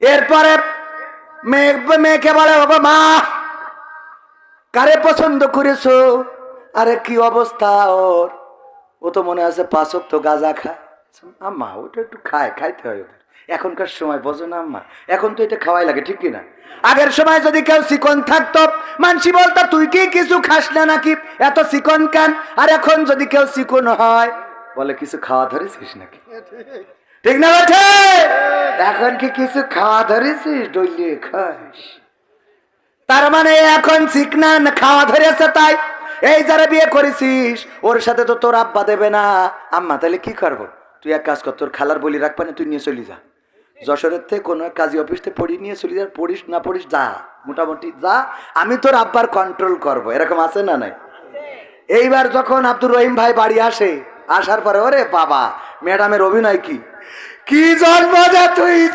এরপরে মেয়ে, মেয়েকে বলে, বাবা মা, কারে পছন্দ করেছ? আরে, কি অবস্থা ওর? ও তো মনে আছে পাঁচক তো গাঁজা খায়। আম্মা, ওটা একটু খায়, খাইতে হয় ওদের। এখনকার সময় বোঝো না, আম্মা। এখন তো এটা খাওয়াই লাগে, ঠিক কিনা আগের সময় যদি কেউ চিকন থাকতো, মানসি বলতো, তুই কি কিছু খাস না নাকি? এত চিকন কান? আর এখন যদি কেউ চিকন হয়, বলে, কিছু খাওয়া ধরেছিস নাকি? ঠিক না বেঠে এখন কি কিছু খাওয়া ধরেছিস? ডলিয়ে খাস। তার মানে এখন চিকনা না খাওয়া ধরেছে তাই? এই যারা বিয়ে করেছিস ওর সাথে তো তোর আব্বা দেবে না। আম্মা তাহলে কি করব? তুই এক কাজ কর তোর খালার বলি রাখবা না তুই নিয়ে চলি যা। যশোরের থেকে কোনো এক কাজী অফিস থেকে পড়ি নিয়ে চলি যা পড়িস না পড়িস যা মোটামুটি যা। আমি তোর আব্বার কন্ট্রোল করব এরকম আছে না নাই? এইবার যখন আব্দুর রহিম ভাই বাড়ি আসে আসার পরে ওরে বাবা ম্যাডামের অভিনয় কি? কি জন্ম দে তুই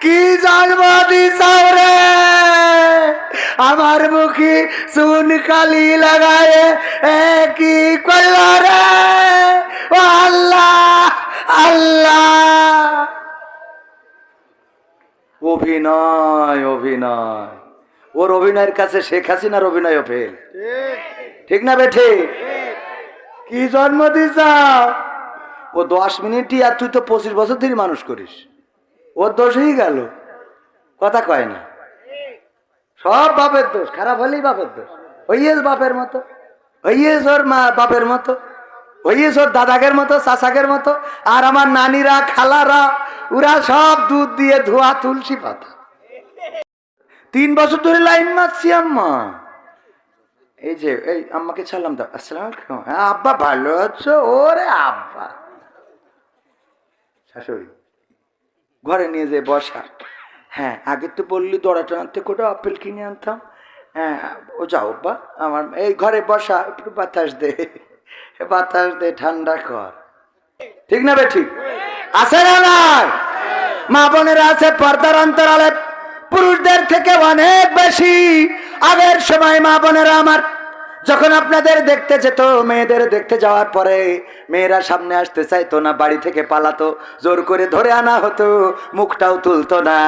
কি জন্ম দিছাও রে? আমার মুখে সুন কালি লাগায় এ কি করল রে। ও আল্লাহ আল্লাহ। অভিনয় অভিনয়। ওর অভিনয়ের কাছে শেখ হাসিনার অভিনয় ফেল। ঠিক। না বেঠে কি জন্ম দিছা ও দশ মিনিটই আর তুই তো পঁচিশ বছর ধরে মানুষ করিস। ওর দোষই গেল। কথা কয় না। সব বাপের দোষ, খারাপ হলেই বাপের দোষ। হইয়েস বাপের মতো হইয়েস ওর মা বাপের মতো হইয়েস ওর দাদাকের মতো চাচাকের মতো, আর আমার নানিরা, খালারা, ওরা সব দুধ দিয়ে ধোয়া তুলসী পাতা। তিন বছর ধরে লাইন মারছি আম্মা। এই যে, এই আম্মাকে ছাড়লাম তো আসসালাম হ্যাঁ আব্বা ভালো আছো? ওরে আব্বা। শাশুড়ি, ঘরে নিয়ে যে বসা। হ্যাঁ আগে তো বললি দড়াটা আনতে করে আপেল কিনে আনতাম। হ্যাঁ ও যাও বা, আমার এই ঘরে বসা, একটু বাতাস দে। বাতাস দে, ঠান্ডা কর। ঠিক না বে, ঠিক? আছে না মা বোনেরা আছে, পর্দার অন্তরালে। পুরুষদের থেকে অনেক বেশি। আগের সময় মা বোনেরা আমার যখন আপনাদের দেখতে যেত, মেয়েদের দেখতে যাওয়ার পরে মেয়েরা সামনে আসতে চাইতো না, বাড়ি থেকে পালাতো, জোর করে ধরে আনা হতো, মুখটাও তুলতো না।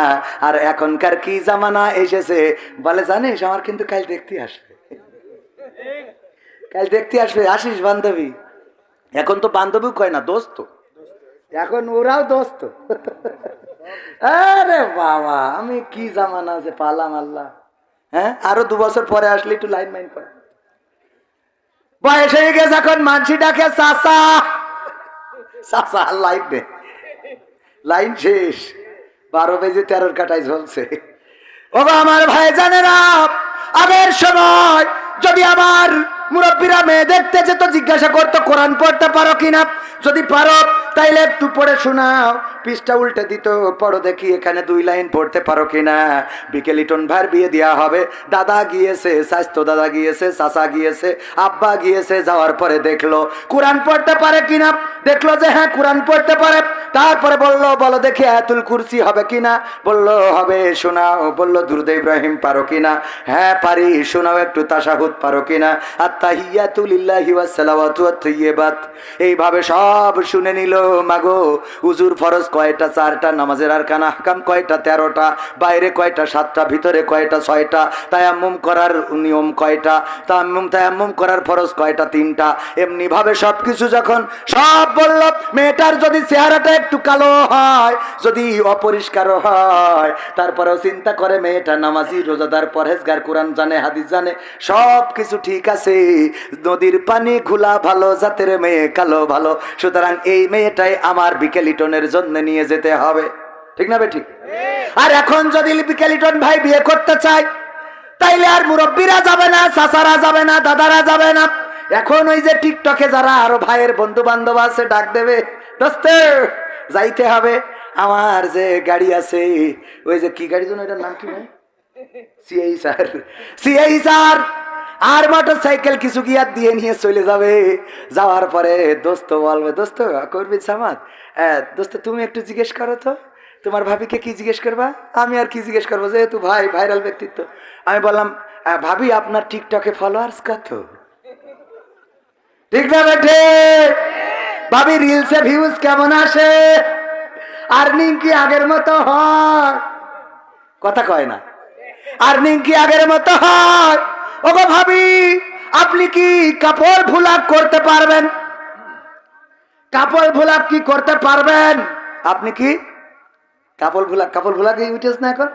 আর এখনকার কি জামানা এসেছে? বলে, জানিস, আমার কিন্তু কাল দেখতে আসবে। কাল দেখতে আসবে, আসিস বান্ধবী। এখন তো বান্ধবী কয় না, দোস্ত। এখন ওরাও দোস্ত। আরে বাবা, আমি কি জামানা আছে পালাম আল্লাহ। হ্যাঁ আরও দু বছর পরে আসলে একটু লাইন মাইন করে। বয়স হয়ে গেছে এখন মানসি ডাকে চাষা চাষা লাইন নে লাইন শেষ। বারো বেজে তেরোর কাটায় ঝলছে। ও আমার ভাই জানে না আগের সময় যদি আমার মুরব্বীরা মেয়ে দেখতে যেত জিজ্ঞাসা করতো, কোরআন পড়তে পারো কিনা যদি পারো, তাইলে একটু পড়ে শোনাও। পিসটা উল্টে দিত, পড়ো দেখি এখানে দুই লাইন পড়তে পারো কিনা বিকেলি টন ভাইয়ের বিয়ে দেওয়া হবে। দাদা গিয়েছে, স্বাস্থ্য দাদা গিয়েছে, চাচা গিয়েছে, আব্বা গিয়েছে, যাওয়ার পরে দেখল, কোরআন পড়তে পারে কিনা দেখল যে হ্যাঁ কোরআন পড়তে পারে। তারপরে বলল, বলো দেখি আয়াতুল কুরসি হবে কিনা? বলল, হবে, শোনাও। বলল, দুরুদ ইব্রাহিম পারো কিনা? হ্যাঁ পারি, শোনাও, একটু তাসাহুদ পারো কিনা? সালাওয়াতু ওয়াত এইভাবে সব শুনে নিল। মাগো, উজুর ফরজ কয়টা? চারটা, নামাজের আর কানা হাকাম কয়টা? তেরোটা। বাইরে কয়টা? সাতটা। ভিতরে কয়টা? ছয়টা। তায়াম্মুম করার নিয়ম কয়টা? তায়াম্মুম তায়াম্মুম করার ফরজ কয়টা? তিনটা। এমনিভাবে সব কিছু যখন সব বলল, মেয়েটার যদি চেহারাটা একটু কালো হয়, যদি অপরিষ্কার হয়। তারপরেও চিন্তা করে মেয়েটা নামাজি, রোজাদার, পরহেজগার, কোরআন জানে, হাদিস জানে সব কিছু ঠিক আছে। নদীর পানি ঘোলা ভালো, জাতের মেয়ে কালো ভালো। সুতরাং এই মেয়েটাই আমার বিকেলিটনের জন্য নিয়ে যেতে হবে। ঠিক না বে ঠিক? আর এখন যদি বিকেলিটন ভাই বিয়ে করতে চায়, তাইলে আর মুরব্বীরা যাবে না, চাচারা যাবে না, দাদারা যাবে না। এখন ওই যে টিকটকে যারা আরও ভাইয়ের বন্ধু বান্ধব আছে, ডাক দেবে, দোস্ত যাইতে হবে। আমার যে গাড়ি আছে, ওই যে কি গাড়ি জন্য এটার নাম কি সিআই স্যার। সিআই স্যার, আর মোটর সাইকেল কিছু গিয়া দিয়ে নিয়ে চলে যাবে। যাওয়ার পরে দোস্ত বলবে, দোস্ত, করবি সামাদ? হ্যাঁ দোস্ত, তুমি একটু জিজ্ঞেস করো তো। তোমার ভাবিকে কি জিজ্ঞেস করবা? আমি আর কি জিজ্ঞেস করব, যেহেতু ভাই ভাইরাল ব্যক্তিত্ব। আমি বললাম ভাবি, আপনার টিকটকে ফলোয়ার্স কত? ঠিক না বেঠে ভাবি রিলসে ভিউজ কেমন আসে? আর্নিং কি আগের মতো হয়? কথা কয় না। আর্নিং কি আগের মতো হয়? ওগো ভাবি, আপনি কি কাপড় ভুলাক করতে পারবেন? কাপড় ভুলাক কি করতে পারবেন? আপনি কি? কাপড় ভুলাক কাপড় ভুলাক উঠেছ না এখন?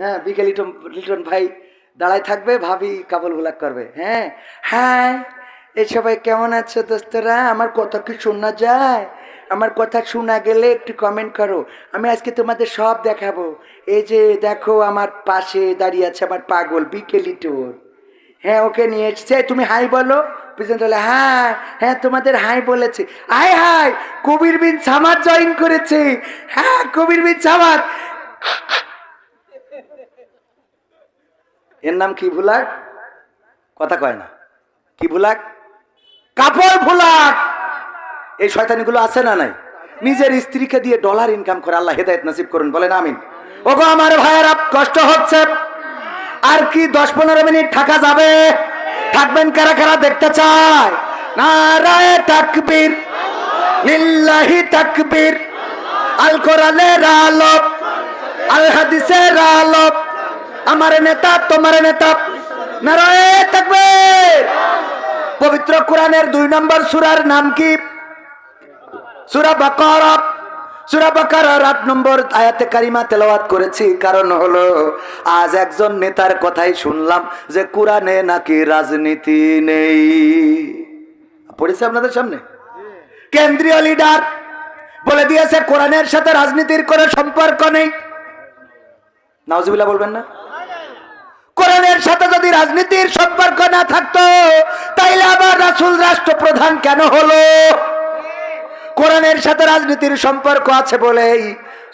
হ্যাঁ বিকেল লিটন লিটন ভাই দাঁড়ায় থাকবে, ভাবি কাপড় ভুলাক করবে। হ্যাঁ হ্যাঁ। এই সবাই কেমন আছো দোস্তরা? আমার কথা কি শোনা যায়? আমার কথা শোনা গেলে একটু কমেন্ট করো। আমি আজকে তোমাদের সব দেখাবো। এই যে দেখো আমার পাশে দাঁড়িয়ে আছে আমার পাগল, বিকেলি টোর হ্যাঁ ওকে নিয়ে এসছে। তুমি হাই বলো। পিছন বলে হ্যাঁ হ্যাঁ তোমাদের হাই বলেছে। Hi hi Kabir bin Samad join করেছে। হ্যাঁ কবির বিন সামাদ। এর নাম কি ভুলাক? কথা কয় না। কি ভুলাক? কাপড় ভুলাক এই শয়তানিগুলো আছে না নাই? নিজের স্ত্রীকে দিয়ে ডলার ইনকাম করে আল্লাহ হেদায়ত নাসিব করুন, বলেন আমিন। ওগো আমার ভাইয়েরা কষ্ট হচ্ছে। আর কি দশ পনেরো মিনিট থাকা যাবে? থাকবেন কারা কারা দেখতে চায়? নারায় আমার নেতা, তোমার নেতা। নারায় তাকবীর। পবিত্র কোরআনের দুই নম্বর সুরার নাম কি? সূরা বাকারা। নাকি রাজনীতি নেই। পড়েছে আপনাদের সামনে? কেন্দ্রীয় লিডার বলে দিয়েছে, কোরআনের সাথে রাজনীতির কোনো সম্পর্ক নেই। নাওজিবিল্লাহ বলবেন না? কোরআনের সাথে যদি রাজনীতির সম্পর্ক না থাকতো, তাইলে আবার রাসুল রাষ্ট্রপ্রধান কেন হলো? কোরআনের সাথে রাজনীতির সম্পর্ক আছে বলেই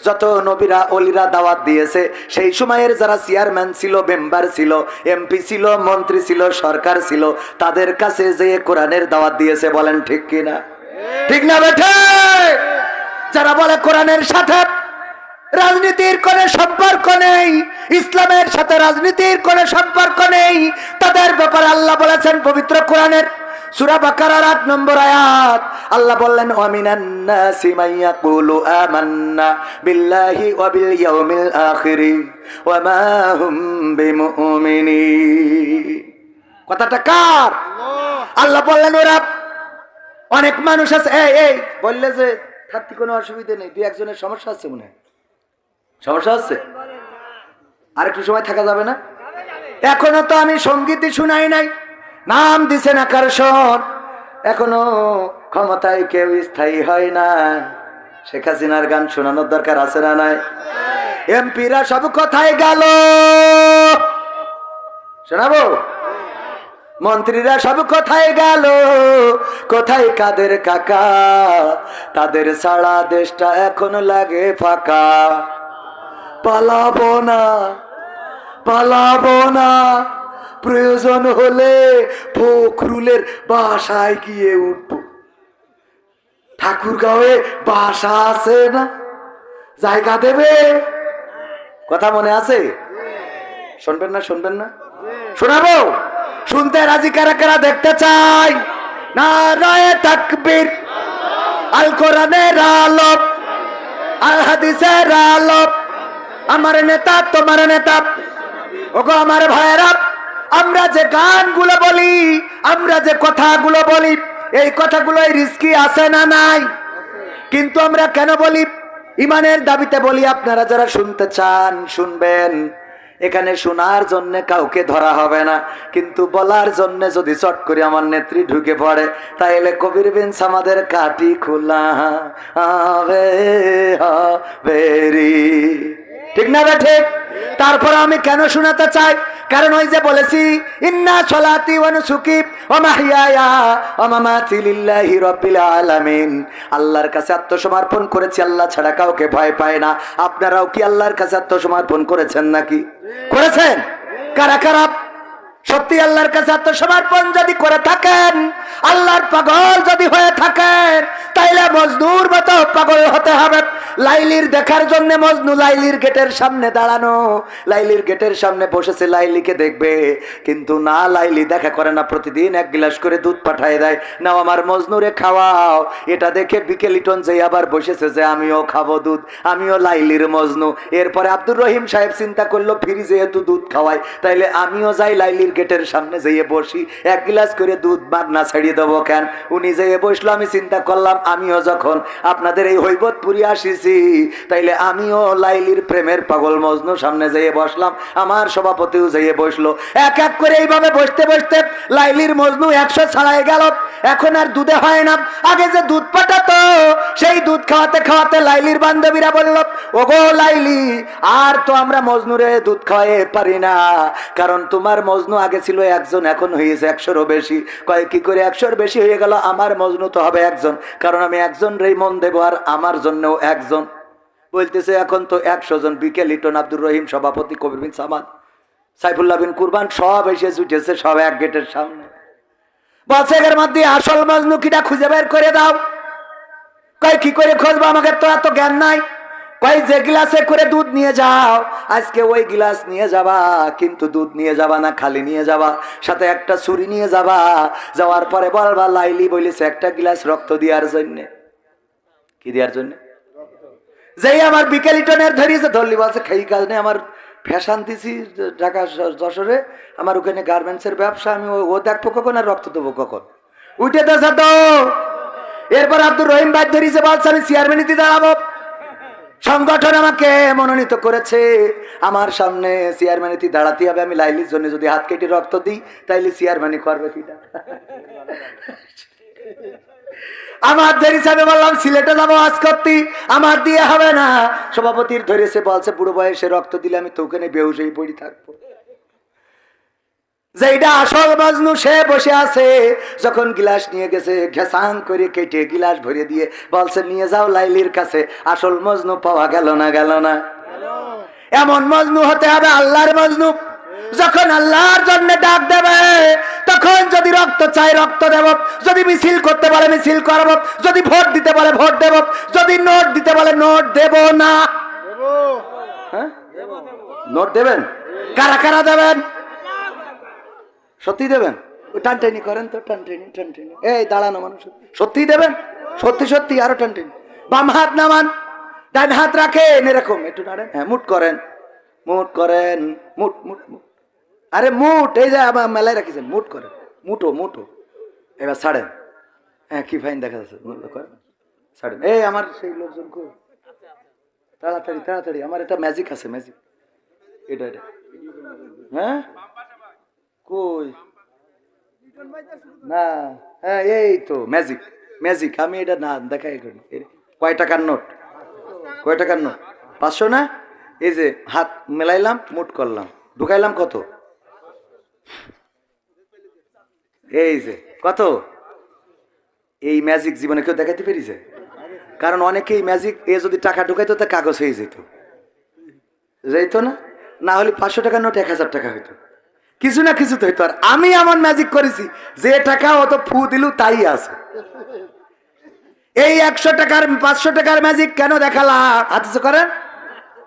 যত নবীরা, অলিরা দাওয়াত দিয়েছে, সেই সময়ের যারা চেয়ারম্যান ছিল, মেম্বার ছিল, এমপি ছিল, মন্ত্রী ছিল, সরকার ছিল, তাদের কাছে যে কোরআনের দাওয়াত দিয়েছে বলেন ঠিক কিনা? ঠিক না বেঠে? যারা বলে কোরআনের সাথে রাজনীতির কোনো সম্পর্ক নেই ইসলামের সাথে রাজনীতির কোনো সম্পর্ক নেই তাদের ব্যাপারে আল্লাহ বলেছেন পবিত্র কোরআনের সূরা বাকারার আট নম্বর আয়াত। আল্লাহ বললেন ওয়ামিনান নাসি মাইয়াকুলু আমান্না বিল্লাহি ওয়া বিল ইয়াউমিল আখিরি ওয়া মা হুম বিমুমিনিন। কথাটা কার? আল্লাহ বললেন ওরা অনেক মানুষ আছে। এই এই বললে যে থাকতে কোনো অসুবিধা নেই দুই একজনের সমস্যা আছে মনে হয়। সমস্যা হচ্ছে? আর একটু সময় থাকা যাবে না? এখনও তো আমি সঙ্গীতই শুনাই নাই। নাম দিছে না কারণ এখনও ক্ষমতায় কেউ স্থায়ী হয় না। শেখ হাসিনার গান শোনানোর দরকার আছে না নাই? এমপিরা সব কথায় গেল। শোনাবো? মন্ত্রীরা সব কোথায় গেল। কোথায় কাদের কাকা? তাদের সারা দেশটা এখন লাগে ফাঁকা। পালাবো না পালাবো না। প্রয়োজন হলে ফখরুলের বাসায় গিয়ে উঠব। ঠাকুর গাঁয়ে বাসা আছে না? জায়গা দেবে? কথা মনে আছে? শুনবেন না শুনবেন না? শোনাবো? শুনতে রাজি কারা কারা দেখতে চাই? না রায় আল কোরআনের আলোক, আল হাদিসের আলোক। আমার নেতা, তোমার নেতা। ওগো আমার ভাইয়েরা, আমরা যে গানগুলো বলি, আমরা যে কথাগুলো বলি, এই কথাগুলো রিস্কি আছে না নাই? কিন্তু আমরা কেন বলি? ইমানের দাবিতে বলি, আপনারা যারা শুনতে চান, শুনবেন। এখানে শোনার জন্য কাউকে ধরা হবে না। কিন্তু বলার জন্য যদি চট করে আমার নেত্রী ঢুকে পড়ে, তাইলে কবির বিনস আমাদের কাটি খোলা হবে ঠিক না রে ঠিক? তারপর আমি কেন শোনাতে চাই? কারণ ওই যে বলেছি, ইন্না সলাতি ওয়ানুসুকি ওয়া মাহইয়ায়া ওয়া মামাতি লিল্লাহি রাব্বিল আলামিন। আল্লাহর কাছে আত্মসমর্পণ করেছি, আল্লাহ ছাড়া কাউকে ভয় পায় না। আপনারাও কি আল্লাহর কাছে আত্মসমর্পণ করেছেন নাকি? করেছেন? কারা কারা? সত্যি আল্লাহর কাছে আত্মসমর্পণ যদি করে থাকেন, আল্লাহর পাগল যদি হয়ে থাকেন, তাইলে মজদুর মতো পাগল হতে হবে লাইলির দেখার জন্য মজনু লাইলির গেটের সামনে দাঁড়ানো। লাইলির গেটের সামনে বসেছে, লাইলিকে দেখবে। কিন্তু না, লাইলি দেখা করে না, প্রতিদিন এক গ্লাস করে দুধ পাঠায় দেয়। নাও আমার মজনুরে খাওয়াও। এটা দেখে বিকেলিটন যে আবার বসেছে যে, আমিও খাব দুধ, আমিও লাইলির মজনু। এরপরে আব্দুর রহিম সাহেব চিন্তা করল, ফিরি যেহেতু দুধ খাওয়াই তাইলে আমিও যাই লাইলির গেটের সামনে যেয়ে বসি। এক গ্লাস করে দুধ বাগনা ছাড়িয়ে দেবো কেন? উনি যেয়ে বসল, আমি চিন্তা করলাম, আমিও যখন আপনাদের এই হৈবতপুরি আসিছি তাইলে আমিও লাইলির প্রেমের পাগল মজনু সামনে যেয়ে বসলাম। আমার সভাপতিও যেয়ে বসল। এক এক করে এইভাবে বসতে বসতে লাইলির মজনু একশো ছাড়াই গেল। এখন আর দুধে হয় না। আগে যে দুধ পাঠাতো, সেই দুধ খাওয়াতে খাওয়াতে লাইলির বান্ধবীরা বলল, ওগো লাইলি, আর তো আমরা মজনুরে দুধ খাওয়াতে পারি না। কারণ তোমার মজনু আগে ছিল একজন, এখন হয়েছে একশোরও বেশি। কয়, কি করে একশোর বেশি হয়ে গেল? আমার মজনু তো হবে একজন। কারণ আমি একজন রেই মন দেবো আর আমার জন্যও একজন। বলতেছে, এখন তো একশো জন বিকেল লিটন আব্দুর রহিম, সভাপতি কবির বিন সামাদ, সাইফুল্লাহ বিন কুরবান, সব এসে জুটেছে, সব এক গেটের সামনে। এর মধ্যে আসল মজনুকিটা খুঁজে বের করে দাও। কয়, কি করে খুঁজবো? আমাকে তো এত জ্ঞান নাই। কয়, যে গিলাসে করে দুধ নিয়ে যাও। আজকে ওই গিলাস নিয়ে যাবা, কিন্তু দুধ নিয়ে যাবা না, খালি নিয়ে যাবা, সাথে একটা ছুরি নিয়ে যাবা। যাওয়ার পরে বলবা, লাইলি বলেছে, একটা গিলাস রক্ত দেওয়ার জন্যে। কি দেওয়ার জন্য? যেই আমার বিকেলি টনের ধরিয়েছে ধরলি বলছে, খাই কাজ নেই, আমার ফ্যাশন দিছি ঢাকা যশোরে, আমার ওখানে গার্মেন্টসের ব্যবসা, আমি ও- দেখব কখন আর রক্ত দেবো কখন? উঠে তো তো! এরপর আব্দুর রহিম ভাই ধরিয়েছে বলছে, আমি চেয়ারম্যান চেয়ারম্যানিতে দাঁড়াবো। সংগঠন আমাকে মনোনীত করেছে, আমার সামনে চেয়ারম্যানিতে দাঁড়াতে হবে, আমি লাইলির জন্য যদি হাত কেটে রক্ত দিই, তাইলে চেয়ারম্যানি করবে কিনা আমার বললাম, সিলেটে যাব আজ করতে। আমার দিয়ে হবে না। সভাপতির ধরেছে, বলছে, বুড়ো বয়সে রক্ত দিলে আমি তো ওখানে বেহুশেই পড়ি থাকব। যেইটা আসল সে বসে আছে। যখন গিলাস নিয়ে গেছে ঘেসাং করে কেটে গিলাস ভরে দিয়ে বলছে, নিয়ে যাও লাইলির কাছে, আসল মজনু পাওয়া গেল না গেল না। এমন মজনু হতে হবে আল্লাহর মজনু। যখন আল্লাহর জন্য ডাক দেবে তখন যদি রক্ত চাই রক্ত দেব যদি মিছিল করতে বলে মিছিল করব যদি ভোট দিতে বলে ভোট দেব যদি নোট দিতে বলে নোট দেব না। হ্যাঁ? নোট দেবেন? কারা কারা দেবেন? সত্যি দেবেন? টানটেনি করেন তো টানটেনি টানটেনি এই দাঁড়ানো মানুষ। সত্যি দেবেন? সত্যি সত্যি আরও টানটেনি বাম হাত নামান ডান হাত রাখেন এরকম। একটু নাড়েন। হ্যাঁ মুট করেন। মুট করেন। মুট মুট মুট। আরে মুট, এই যে আমার মেলায় রাখিছেন মুট করে। মুটো মুটো। এবার ছাড়েন। হ্যাঁ কি ফাইন দেখা যাচ্ছে। ছাড়েন। এই আমার সেই লোকজন কই? তাড়াতাড়ি তাড়াতাড়ি। আমার এটা ম্যাজিক আছে ম্যাজিক এটা এটা। হ্যাঁ? কই? না হ্যাঁ এই তো ম্যাজিক ম্যাজিক আমি এটা না, দেখাই করি কয় টাকার নোট? কয় টাকার নোট? পাঁচশো না? এই যে হাত মেলাইলাম, মুট করলাম। ঢুকাইলাম কত? এই যে, কত? এই ম্যাজিক জীবনে কেউ দেখাইতে পেরেছে? কারণ অনেকেই ম্যাজিক এ যদি টাকা ঢুকাইতো, তা কাগজ হয়ে যেত। যাইত না? না হলে পাঁচশো টাকার নোট এক হাজার টাকা হইতো। কিছু না কিছু তো হইতো। আর আমি এমন ম্যাজিক করেছি, যে টাকা অত ফু দিলু তাই আছে। এই একশো টাকার, পাঁচশো টাকার ম্যাজিক কেন দেখালাম হাতে করেন।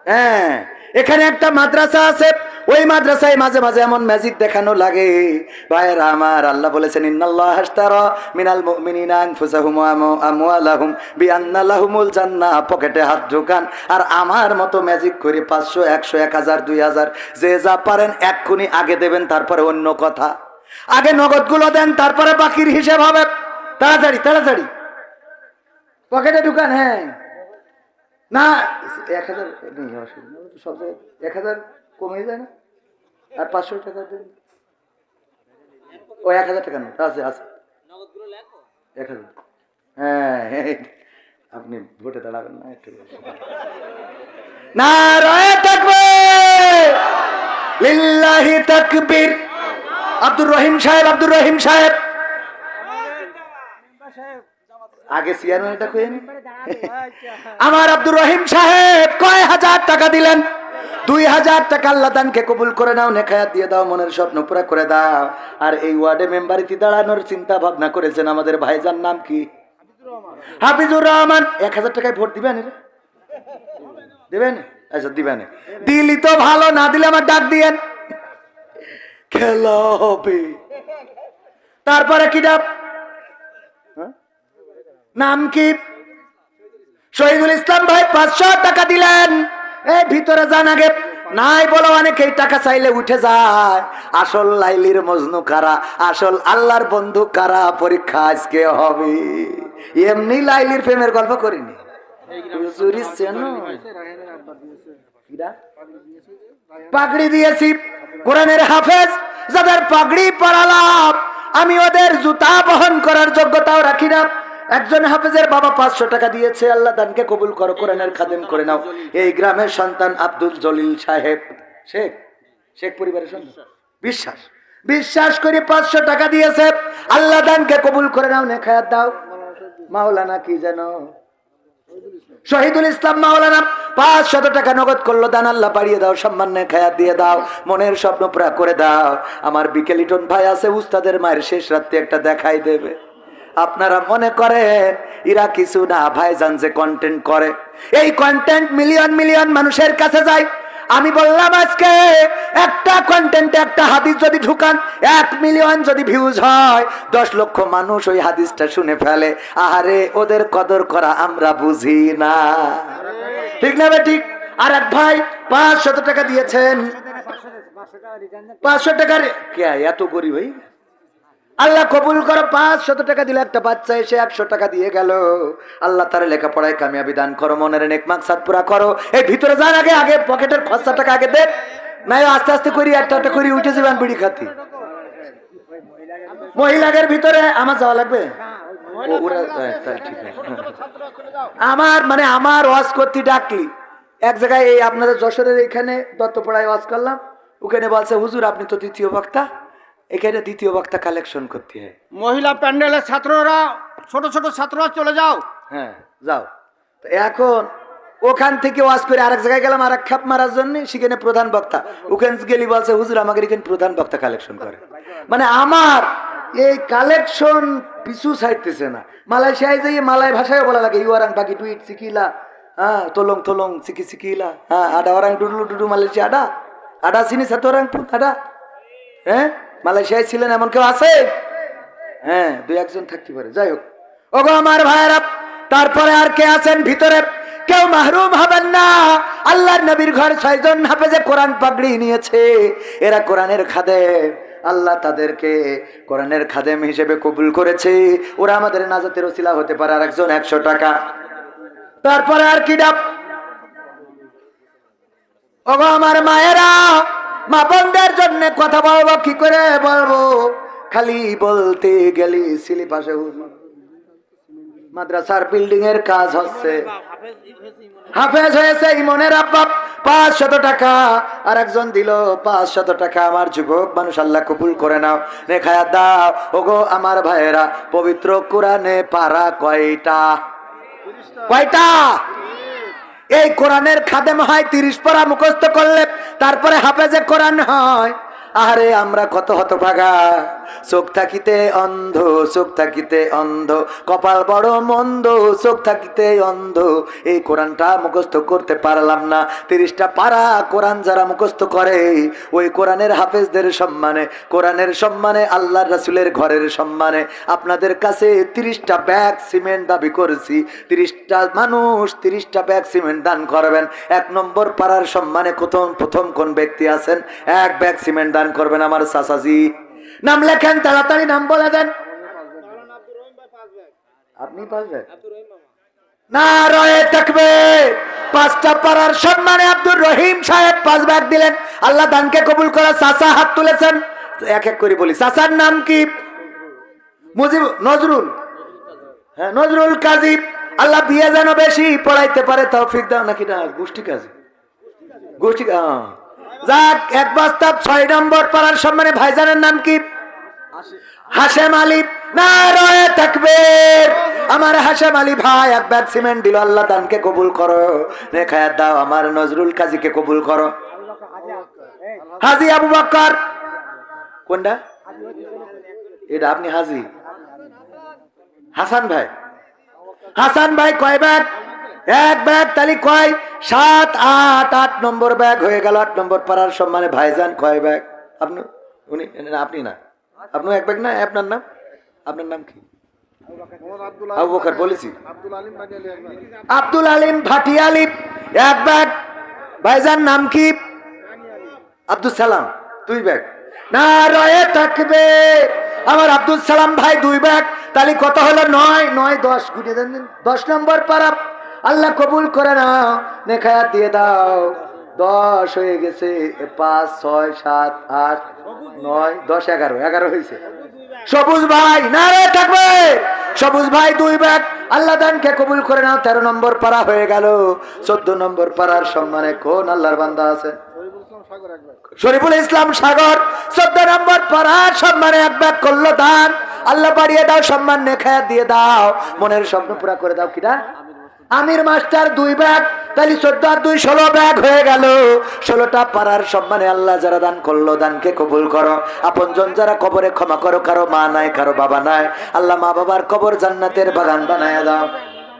হ্যাঁ। এখানে একটা মাদ্রাসা আছে। ওই মাদ্রাসায় মাঝে মাঝে এমন ম্যাজিক দেখানো লাগে। ভাইয়েরা আমার, আল্লাহ বলেছেন, ইন্নাল্লাহ হাসতারা মিনাল মুমিনিনা আনফুসাহুম ওয়া আমু- আমওয়ালাহুম বিআন্না লাহুমুল জান্নাহ পকেটে হাত ঢোকান, আর আমার মতো ম্যাজিক করে এক হাজার, দুই হাজার, যে যা পারেন এক্ষুনি আগে দেবেন, তারপরে অন্য কথা। আগে নগদগুলো দেন, তারপরে বাকির হিসেব হবে। তাড়াতাড়ি তাড়াতাড়ি। পকেটে ঢুকান হ্যাঁ। না, এক হাজার নেই অসুবিধা সব জায়গায় এক হাজার কমে যায় না। আর পাঁচশো টাকা দিন। ও, এক হাজার টাকা নোট আছে আছে। এক হাজার। হ্যাঁ আপনি ভোটে দাঁড়াবেন না, একটু না রয়ে থাকবে লিল্লাহি তাকবীর! আব্দুর রহিম সাহেব, আব্দুর রহিম সাহেব! আগে চেয়ারম্যানটা কয়ে নি। আমার আব্দুর রহিম সাহেব কয় হাজার টাকা দিলেন? দুই হাজার টাকা আল্লাহ দানকে কবুল করে নাও নেখায়াত দিয়ে দাও মনের স্বপ্ন পুরা করে দাও। আর এই ওয়ার্ডে মেম্বারিতে দাঁড়ানোর চিন্তা ভাবনা করেছেন আমাদের ভাইজান নাম কি? হাফিজুর রহমান। এক হাজার টাকায় ভোট দিবেন? দিবেন? আচ্ছা দিবেন। দিলি তো ভালো না দিলে আমার ডাক দিয়েন। খেলা হবে। তারপরে কি হ্যাঁ? নাম কি? শহীদুল ইসলাম ভাই পাঁচশো টাকা দিলেন। এই ভিতরে যান আগে। নাই বলো অনেকেই, টাকা চাইলে উঠে যায়। আসল লাইলির মজনু কারা? আসল আল্লাহর বন্ধু কারা? পরীক্ষা আজকে হবে। এমনি লাইলির প্রেমের গল্প করিনি? পাগড়ি দিয়েছি। কোরআনের হাফেজ, যাদের পাগড়ি পরালাম, আমি ওদের জুতা বহন করার যোগ্যতাও রাখি না। একজন হাফেজের বাবা পাঁচশো টাকা দিয়েছে, আল্লাহ দানকে কবুল করো, কোরআনের খাদেম করে নাও। এই গ্রামের সন্তান আব্দুল জলিল সাহেব। শেখ শেখ পরিবারের সন্তান? বিশ্বাস। বিশ্বাস করে পাঁচশো টাকা দিয়েছে, আল্লাহ দানকে কবুল করে নাও নেখায়াত দাও। মাওলানা কি যেন? শহীদুল ইসলাম মাওলানা পাঁচ শত টাকা নগদ করল, দান আল্লাহ বাড়িয়ে দাও, সম্মান খায়াত দিয়ে দাও, মনের স্বপ্ন পুরা করে দাও। আমার বিকেলিটন ভাই আছে, উস্তাদের মায়ের শেষ রাত্রে একটা দেখাই দেবে। আপনারা মনে করেন, এরা কিছু না, ভাইজান যে কন্টেন্ট করে। এই কন্টেন্ট মিলিয়ন মিলিয়ন মানুষের কাছে যায়। আমি বললাম আজকে, একটা কন্টেন্টে একটা হাদিস যদি ঢুকান, এক মিলিয়ন যদি ভিউজ হয়, দশ লক্ষ মানুষ ওই হাদিসটা শুনে ফেলে। আহারে, ওদের কদর করা আমরা বুঝি না। ঠিক না বে, ঠিক? আর এক ভাই পাঁচ শত টাকা দিয়েছেন। পাঁচশো টাকার কে, এত গরিব হই আল্লাহ কবুল করো পাঁচ শত টাকা দিলে একটা বাচ্চা, এসে একশো টাকা দিয়ে গেল। আল্লাহ তার লেখাপড়ায় কামিয়াবি দান করো, মনের নেক মাকসাদ পুরা করো। এই ভিতরে যান আগে আগে পকেটের খরচা টাকা আগে দেখ নাই আস্তে আস্তে করি, একটা একটা করি, উঠে যাবেন বিড়ি খাতি। মহিলাদের ভিতরে আমার যাওয়া লাগবে? আমার মানে আমার ওয়াজ করতে ডাকলি। এক জায়গায় এই আপনাদের যশোরের এখানে দত্তপাড়ায় ওয়াজ করলাম। ওখানে বলছে, হুজুর, আপনি তো দ্বিতীয় বক্তা। এখানে দ্বিতীয় বক্তা কালেকশন করতে হয়। মহিলা প্যান্ডেলের ছাত্ররা ছোট ছোট ছাত্ররা চলে যাও। হ্যাঁ যাও। তো এখন ওখান থেকে ওয়াজ করে আরেক জায়গায় গেলাম আর এক খাপ মারার জন্য। সেখানে প্রধান বক্তা। ওখানে গেলি বলছে হুজুর আমাকে এখানে প্রধান বক্তা কালেকশন করে। মানে আমার এই কালেকশন পিছু ছাড়তেছে না। মালয়েশিয়ায় যাই মালয় ভাষায় বলা লাগে ইউয়ারাং বাকি টুইট শিখিলা হ্যাঁ তোলং তোলং শিখি শিখিলা হ্যাঁ আডা ওরাং ডুডলু ডুডু মালয়েশিয়া আডা আডা সাথে ওরাং আডা হ্যাঁ? মালয়েশিয়ায় ছিলেন এমন কেউ আছে? হ্যাঁ দুই একজন থাকতে পারে। যাই হোক। ওগো আমার ভাইয়েরা, তারপরে আর কে আছেন ভিতরে? কেউ মাহরুম হবেন না। আল্লাহর নবীর ঘর ছয়জন হাফেজে কোরআন পাগড়ি নিয়েছে। এরা কোরআনের খাদে। আল্লাহ তাদেরকে কোরআনের খাদেম হিসেবে কবুল করেছে। ওরা আমাদের নাজাতের ওসিলা হতে পারে আর একজন একশো টাকা। তারপরে আর কি ডাব? ওগো আমার মায়েরা মা বোনদের জন্য কথা বলব, কি করে বলব? খালি বলতে গেলি সিলি পাশে মাদ্রাসার বিল্ডিং এর কাজ হচ্ছে। হাফেজ হয়েছে ইমনের আব্বা পাঁচ শত টাকা। আর একজন দিল পাঁচ শত টাকা। আমার যুবক, মানুষ আল্লাহ কবুল করে নাও। রেখায়া দাও। ওগো আমার ভাইয়েরা, পবিত্র কোরআনে পারা কয়টা? কয়টা? এই কোরআনের খাদেম হয়, তিরিশ পরা মুখস্থ করলে তারপরে হাফেজে কোরআন হয়। আরে আমরা কত হতভাগা। চোখ থাকিতে অন্ধ, চোখ থাকিতে অন্ধ। কপাল বড় মন্দ, চোখ থাকিতে অন্ধ। এই কোরআনটা মুখস্থ করতে পারলাম না। তিরিশটা পারা কোরআন যারা মুখস্থ করে, ওই কোরআনের হাফেজদের সম্মানে, কোরআনের সম্মানে আল্লাহ রাসুলের ঘরের সম্মানে। আপনাদের কাছে তিরিশটা ব্যাগ সিমেন্ট দাবি করেছি। তিরিশটা মানুষ তিরিশটা ব্যাগ সিমেন্ট দান করবেন। এক নম্বর পাড়ার সম্মানে প্রথম প্রথম কোন ব্যক্তি আছেন? এক ব্যাগ সিমেন্ট দান করবেন আমার চাচাজি। নাম লেখেন, তাড়াতাড়ি নাম বলে দেন। আপনি পারবেন না, রয়ে থাকবে। পাঁচটা পাড়ার সম্মানে আব্দুর রহিম সাহেব পাঁচ ব্যাগ দিলেন। আল্লাহ দানকে কবুল করা চাচা হাত তুলেছেন। এক এক করে বলি, চাচার নাম কি? মুজিব, নজরুল। হ্যাঁ নজরুল কাজী। আল্লাহ বিয়ে যেন বেশি পড়াইতে পারে, তৌফিক নাকি না, গোষ্ঠী কাজী। গোষ্ঠী হ্যাঁ। যাক, এক বস্তা ছয় নম্বর পাড়ার সম্মানে ভাইজানের নাম কি? হাসেম আলী। না রয়ে থাকবে আমার হাসেম আলী ভাই এক ব্যাগ সিমেন্ট দিল, আল্লাহ দানকে কবুল করো। রেখায়াত দাও, আমার নজরুল কাজীকে কবুল করো। হাজি আবু বক্কর। কোনটা? এটা আপনি হাজি। হাসান ভাই। হাসান ভাই কয় এক ব্যাগ তালি কয়, সাত, আট আট নম্বর ব্যাগ হয়ে গেল, আট নম্বর পাড়ার সম্মানে ভাইজান কয় ব্যাগ? আপনি, উনি আপনি না। আপনি এক ব্যাগ না, আপনার নাম? আপনার নাম কি? আবু বকর বলেছি। আব্দুল আলিম ভাটিয়ালি এক ব্যাগ। ভাইজান নাম কি? আব্দুল সালাম, দুই ব্যাগ। না, রয়ে থাকবে। আমার আব্দুল সালাম ভাই, দুই ব্যাগ। তাহলে কত হলো? নয় নয়, দশ। গুণে দেন দশ নম্বর পারাপ আল্লাহ কবুল করে না নেখায়াত দিয়ে দাও। দশ হয়ে গেছে পাঁচ, ছয়, সাত, আট, নয়, দশ, এগারো এগারো হয়েছে। সবুজ ভাই না রে থাকবে। সবুজ ভাই, দুই ব্যাগ আল্লাহ দানকে কবুল করে নাও, তেরো নম্বর পারা হয়ে গেল। চোদ্দ নম্বর পাড়ার সম্মানে কোন আল্লাহর বান্দা আছে? শরীফুল ইসলাম সাগর, চোদ্দ নম্বর পাড়ার সম্মানে এক ব্যাগ করল দান। আল্লাহ বাড়িয়ে দাও, সম্মান নেখায়া দিয়ে দাও। মনের স্বপ্ন পুরা করে দাও কিনা আমির মাস্টার দুই ব্যাগ তাহলে চোদ্দ আর দুই ষোলো ব্যাগ হয়ে গেল। ষোলোটা পাড়ার সম্মানে আল্লাহ যারা দান করল, দানকে কবুল করো। আপনজন যারা কবরে ক্ষমা করো, কারও মা নাই, কারও বাবা নাই। আল্লাহ মা বাবার কবর জান্নাতের বাগান বানায় দাও।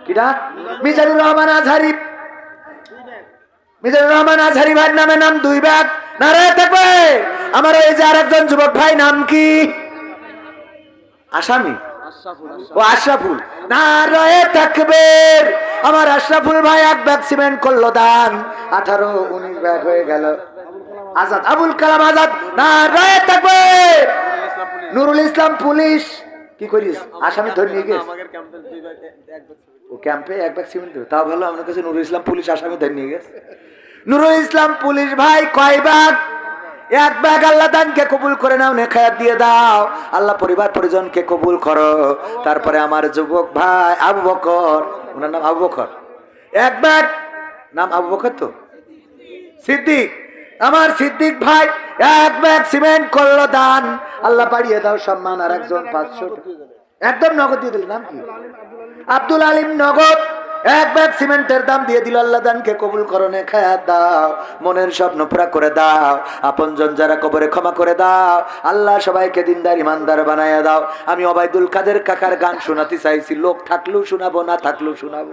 কিনা মিজানুর রহমান আজহারি। মিজানুর রহমান আজহারি ভাইয়ের নামে নাম দুই ব্যাগ। না রে আমার এই যে আরেকজন যুবক ভাই, নাম কি? আসামি। ও আশরাফুল। না রয়ে থাকবে আমার আশরাফুল ভাই এক ব্যাগ সিমেন্ট করল, দান। আঠারো, উনিশ ব্যাগ হয়ে গেল। আজাদ, আবুল কালাম আজাদ না রয়ে থাকবে নুরুল ইসলাম পুলিশ। কি করিস? আসামি ধরে নিয়ে গেছ ও ক্যাম্পে এক ব্যাগ সিমেন্ট দেবে তাও ভালো, আমার কাছে নুরুল ইসলাম পুলিশ আসামি ধরে নিয়ে গেছে। নুরুল ইসলাম পুলিশ ভাই কয় ব্যাগ? এক ব্যাগ আল্লাহ দানকে কবুল করে নাও নেখায়াত দিয়ে দাও। আল্লাহ পরিবার পরিজনকে কবুল করো। তারপরে আমার যুবক ভাই আবু বকর, ওনার নাম আবু বকর। এক ব্যাগ, নাম আবু বকর তো? সিদ্দিক, আমার সিদ্দিক ভাই এক ব্যাগ সিমেন্ট করল দান। আল্লাহ বাড়িয়ে দাও সম্মান আর একজন পাঁচশো একদম নগদ দিয়ে দিল, নাম কি? আব্দুল আলিম নগদ। এক ব্যাগ সিমেন্টের দাম দিয়ে দিল আল্লাহ দানকে কবুল করনে খায়াত দাও। মনের স্বপ্ন পুরা করে দাও। আপনজন যারা কবরে ক্ষমা করে দাও, আল্লাহ সবাইকে দিনদার, ইমানদার বানায় দাও। আমি অবায়দুল কাদের কাকার গান শোনাতে চাইছি, লোক থাকলেও শোনাবো, না থাকলেও শোনাবো।